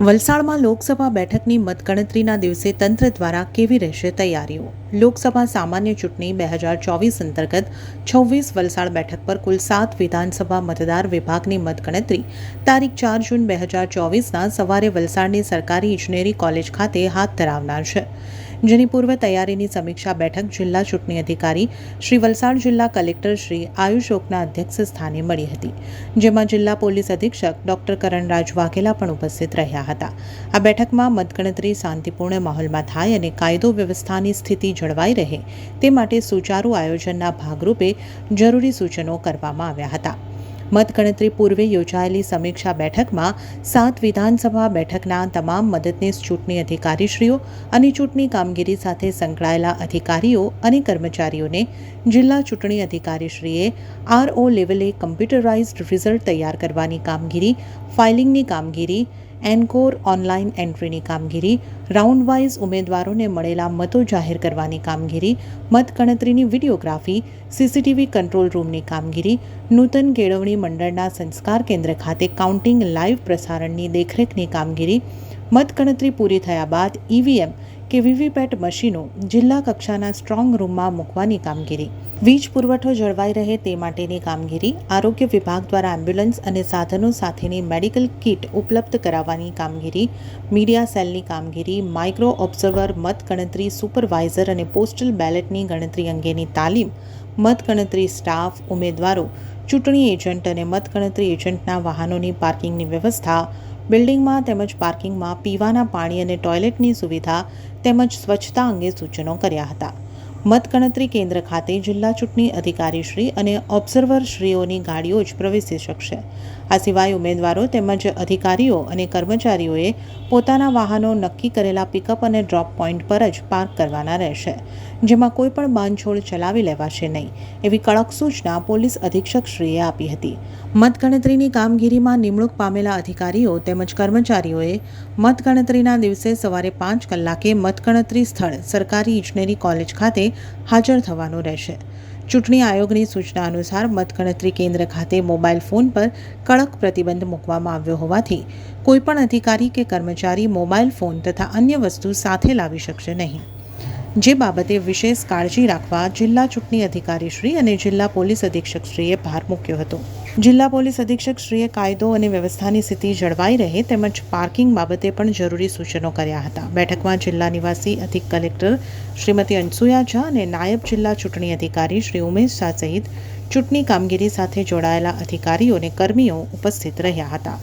વલસાડમાં લોકસભા બેઠકની મતગણતરીના દિવસે તંત્ર દ્વારા કેવી રહેશે તૈયારીઓ? લોકસભા સામાન્ય ચૂંટણી બે હજાર ચોવીસ અંતર્ગત છવ્વીસ વલસાડ બેઠક પર કુલ સાત વિધાનસભા મતદાર વિભાગની મતગણતરી. તારીખ ચાર જૂન બે હજાર ચોવીસના સવારે વલસાડની સરકારી ઇજનેરી કોલેજ ખાતે હાથ ધરાવનાર છે. જેની પૂર્વ તૈયારીની સમીક્ષા બેઠક જિલ્લા ચૂંટણી અધિકારી શ્રી વલસાડ જિલ્લા કલેક્ટર શ્રી આયુષોકના અધ્યક્ષ સ્થાને મળી હતી, જેમાં જિલ્લા પોલીસ અધિક્ષક ડોક્ટર કરણરાજ વાઘેલા પણ ઉપસ્થિત રહ્યા હતા. આ બેઠકમાં મતગણતરી શાંતિપૂર્ણ માહોલમાં થાય અને કાયદો વ્યવસ્થાની સ્થિતિ જળવાઈ રહે તે માટે સુચારુ આયોજનના ભાગરૂપે જરૂરી સૂચનો કરવામાં આવ્યા હતા. મતગણતરી પૂર્વે યોજાયેલી સમીક્ષા બેઠકમાં સાત વિધાનસભા બેઠકના તમામ મદદનીશ ચૂંટણી અધિકારીશ્રીઓ અને ચૂંટણી કામગીરી સાથે સંકળાયેલા અધિકારીઓ અને કર્મચારીઓને જિલ્લા ચૂંટણી અધિકારીશ્રીએ આરઓ લેવલે કમ્પ્યુટરાઇઝ્ડ રિઝલ્ટ તૈયાર કરવાની કામગીરી, ફાઇલિંગની કામગીરી એનકોર ઓનલાઈન એન્ટ્રીની કામગીરી રાઉન્ડ વાઇઝ ઉમેદવારોને મળેલા મતો જાહેર કરવાની કામગીરી, મતગણતરીની વિડીયોગ્રાફી, સીસીટીવી કંટ્રોલ રૂમની કામગીરી, નૂતન કેળવણી મંડળના સંસ્કાર કેન્દ્ર ખાતે કાઉન્ટિંગ લાઈવ પ્રસારણની દેખરેખની કામગીરી, મતગણતરી પૂરી થયા બાદ ઈવીએમ કે વીવીપેટ મશીનો જિલ્લા કક્ષાના સ્ટ્રોંગ રૂમમાં મૂકવાની કામગીરી. વીજ પુરવઠો જળવાઈ રહે તે માટેની કામગીરી આરોગ્ય વિભાગ દ્વારા એમ્બ્યુલન્સ અને સાધનો સાથેની મેડિકલ કિટ ઉપલબ્ધ કરાવવાની કામગીરી, મીડિયા સેલની કામગીરી, માઇક્રો ઓબ્ઝર્વર, મતગણતરી સુપરવાઇઝર અને પોસ્ટલ બેલેટની ગણતરી અંગેની તાલીમ, મતગણતરી સ્ટાફ, ઉમેદવારો, ચૂંટણી એજન્ટ અને મતગણતરી એજન્ટના વાહનોની પાર્કિંગની વ્યવસ્થા બિલ્ડિંગમાં તેમજ પાર્કિંગમાં પીવાના પાણી અને ટોયલેટની સુવિધા તેમજ સ્વચ્છતા અંગે સૂચનો કર્યા હતા. મતગણતરી કેન્દ્ર ખાતે જિલ્લા ચૂંટણી અધિકારીશ્રી અને ઓબ્ઝર્વરશ્રીઓની ગાડીઓ જ પ્રવેશી શકશે. આ સિવાય ઉમેદવારો તેમજ અધિકારીઓ અને કર્મચારીઓએ પોતાના વાહનો નક્કી કરેલા પિકઅપ અને ડ્રોપ પોઈન્ટ પર જ પાર્ક કરવાના રહેશે. જેમાં કોઈ પણ બાંધછોડ ચલાવી લેવાશે નહીં. એવી કડક સૂચના પોલીસ અધિક્ષકશ્રીએ આપી હતી. મતગણતરીની કામગીરીમાં નિમણૂક પામેલા અધિકારીઓ તેમજ કર્મચારીઓએ મતગણતરીના દિવસે સવારે પાંચ કલાકે મતગણતરી સ્થળ સરકારી ઇજનેરી કોલેજ ખાતે હાજર થવાનું રહેશે. ચૂંટણી આયોગની સૂચના અનુસાર મતગણતરી કેન્દ્ર ખાતે મોબાઈલ ફોન પર કડક પ્રતિબંધ મૂકવામાં આવ્યો હોવાથી કોઈપણ અધિકારી કે કર્મચારી મોબાઈલ ફોન તથા અન્ય વસ્તુ સાથે લાવી શકશે નહીં. જે બાબતે વિશેષ કાળજી રાખવા જિલ્લા ચૂંટણી અધિકારીશ્રી અને જિલ્લા પોલીસ અધિક્ષકશ્રીએ ભાર મૂક્યો હતો. જિલ્લા પોલીસ અધિક્ષકશ્રીએ કાયદો અને વ્યવસ્થાની સ્થિતિ જળવાઈ રહે તેમજ પાર્કિંગ બાબતે પણ જરૂરી સૂચનો કર્યા હતા. બેઠકમાં જિલ્લા નિવાસી અધિક કલેક્ટર શ્રીમતી અનસુયા ઝા અને નાયબ જિલ્લા ચૂંટણી અધિકારી શ્રી ઉમેશ શાહ સહિત ચૂંટણી કામગીરી સાથે જોડાયેલા અધિકારીઓ અને કર્મીઓ ઉપસ્થિત રહ્યા હતા.